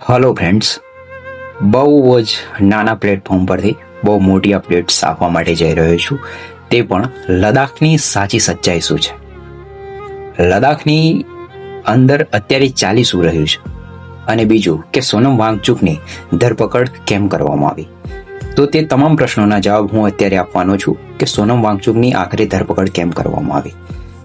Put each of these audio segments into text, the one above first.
Hello friends બહુ જ નાના પ્લેટફોર્મ પરથી બહુ મોટી અપડેટ્સ આપવા માટે જઈ રહ્યો છું. તે પણ લદાખની સાચી સચ્ચાઈ શું છે? લદાખની અંદર અત્યારે ચાલી શું રહ્યું છે? અને બીજું કે સોનમ વાંગચુકની ધરપકડ કેમ કરવામાં આવી? તો તે તમામ પ્રશ્નોના જવાબ હું અત્યારે આપવાનો છું કે સોનમ વાંગચુકની આખરે ધરપકડ કેમ કરવામાં આવી?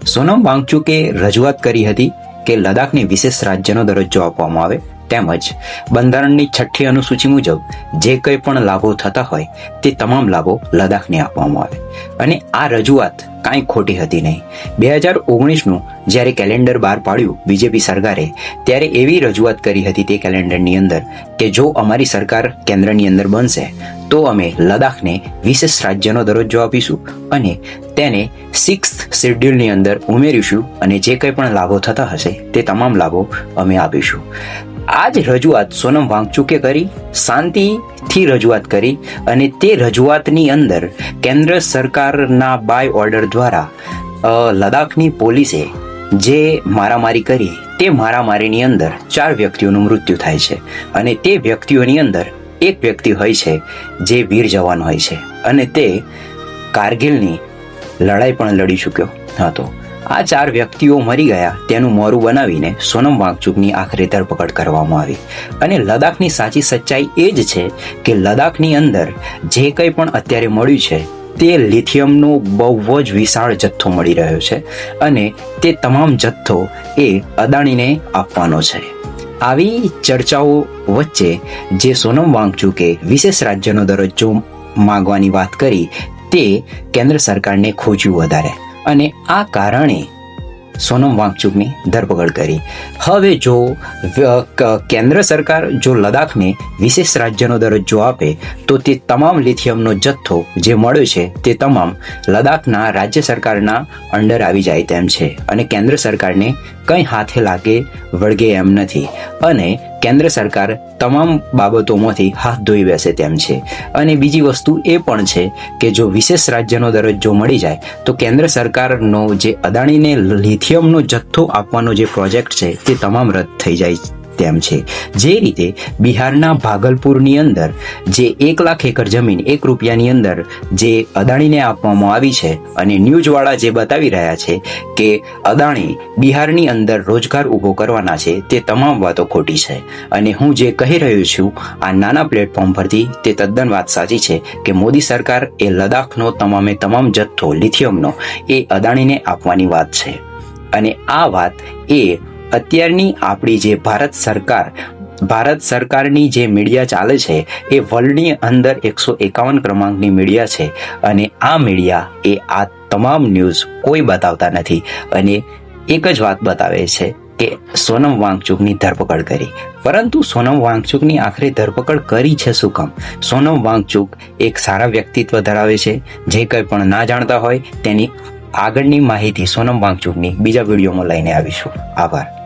સોનમ વાંગચુકે રજૂઆત કરી હતી કે લદાખને વિશેષ રાજ્યનો દરજ્જો આપવામાં આવે તેમજ બંધારણની છઠ્ઠી અનુસૂચિ મુજબ જે કંઈ પણ લાભો થતા હોય તે તમામ લાભો લદ્દાખને આપવામાં આવે. અને આ રજૂઆત કાંઈ ખોટી હતી નહીં. બે હજાર ઓગણીસનું જ્યારે કેલેન્ડર બહાર પાડ્યું બીજેપી સરકારે, ત્યારે એવી રજૂઆત કરી હતી તે કેલેન્ડરની અંદર કે જો અમારી સરકાર કેન્દ્રની અંદર બનશે, તો અમે લદ્દાખને વિશેષ રાજ્યનો દરજ્જો આપીશું અને તેને સિક્સ શેડ્યુલની અંદર ઉમેરીશું અને જે કંઈ પણ લાભો થતા હશે તે તમામ લાભો અમે આપીશું. આ જ રજૂઆત સોનમ વાંગચુકે કરી. શાંતિથી રજૂઆત કરી અને તે રજૂઆતની અંદર કેન્દ્ર સરકારના બાય ઓર્ડર દ્વારા લદ્દાખની પોલીસે જે મારામારી કરી, તે મારામારીની અંદર ચાર વ્યક્તિઓનું મૃત્યુ થાય છે અને તે વ્યક્તિઓની અંદર એક વ્યક્તિ હોય છે જે વીર જવાન હોય છે અને તે કારગિલની લડાઈ પણ લડી ચૂક્યો હતો. આ ચાર વ્યક્તિઓ મરી ગયા. તેનું મોરું બનાવીને સોનમ વાંગચુકની આખરે ધરપકડ કરવામાં આવી. અને લદાખની સાચી સચ્ચાઈ એ જ છે કે લદાખની અંદર જે કંઈ પણ અત્યારે મળ્યું છે, તે લિથિયમનો બહુ જ વિશાળ જથ્થો મળી રહ્યો છે અને તે તમામ જથ્થો એ અદાણીને આપવાનો છે. આવી ચર્ચાઓ વચ્ચે જે સોનમ વાંગચુકે વિશેષ રાજ્યનો દરજ્જો માંગવાની વાત કરી, તે કેન્દ્ર સરકારને ખોજ્યું વધારે. અને આ કારણે સોનમ વાંગચુકની ધરપકડ કરી. હવે જો કેન્દ્ર સરકાર જો લદાખને વિશેષ રાજ્યનો દરજ્જો આપે, તો તે તમામ લિથિયમનો જથ્થો જે મળ્યો છે, તે તમામ લદાખના રાજ્ય સરકારના અંડર આવી જાય તેમ છે. અને કેન્દ્ર સરકારને કંઈ હાથે લાગે વળગે એમ નથી. અને કેન્દ્ર સરકાર તમામ બાબતોમાંથી હાથ ધોઈ બેસે તેમ છે. અને બીજી વસ્તુ એ પણ છે કે જો વિશેષ રાજ્યનો દરજ્જો મળી જાય, તો કેન્દ્ર સરકારનો જે અદાણીને લિથિયમનો જથ્થો આપવાનો જે પ્રોજેક્ટ છે, તે તમામ રદ થઈ જાય તેમ છે. જે રીતે બિહારના ભાગલપુરની અંદર જે એક લાખ એકર જમીન એક રૂપિયાની અંદર જે અદાણીને આપવામાં આવી છે અને ન્યૂઝવાળા જે બતાવી રહ્યા છે કે અદાણી બિહારની અંદર રોજગાર ઊભો કરવાના છે, તે તમામ વાતો ખોટી છે. અને હું જે કહી રહ્યો છું, આ નાના પ્લેટફોર્મ પરથી તે તદ્દન વાત સાચી છે કે મોદી સરકાર એ લદાખનો તમામે તમામ જથ્થો, લિથિયમનો એ અદાણીને આપવાની વાત છે. અને આ વાત એ અત્યારની આપણી જે ભારત સરકાર, ભારત સરકારની જે મીડિયા ચાલે છે, એ વર્લ્ડની અંદર એકસો એકાવન ક્રમાંકની મીડિયા છે. અને આ મીડિયા, એ આ તમામ ન્યૂઝ કોઈ બતાવતા નથી. અને એક જ વાત બતાવે છે કે સોનમ વાંગચુકની ધરપકડ કરી. પરંતુ સોનમ વાંગચુકની આખરે ધરપકડ કરી છે શું કામ? સોનમ વાંગચુક એક સારા વ્યક્તિત્વ ધરાવે છે. જે કંઈ પણ ના જાણતા હોય તેની આગળની માહિતી સોનમ વાંગચુકની બીજા વિડીયોમાં લઈને આવીશું. આભાર.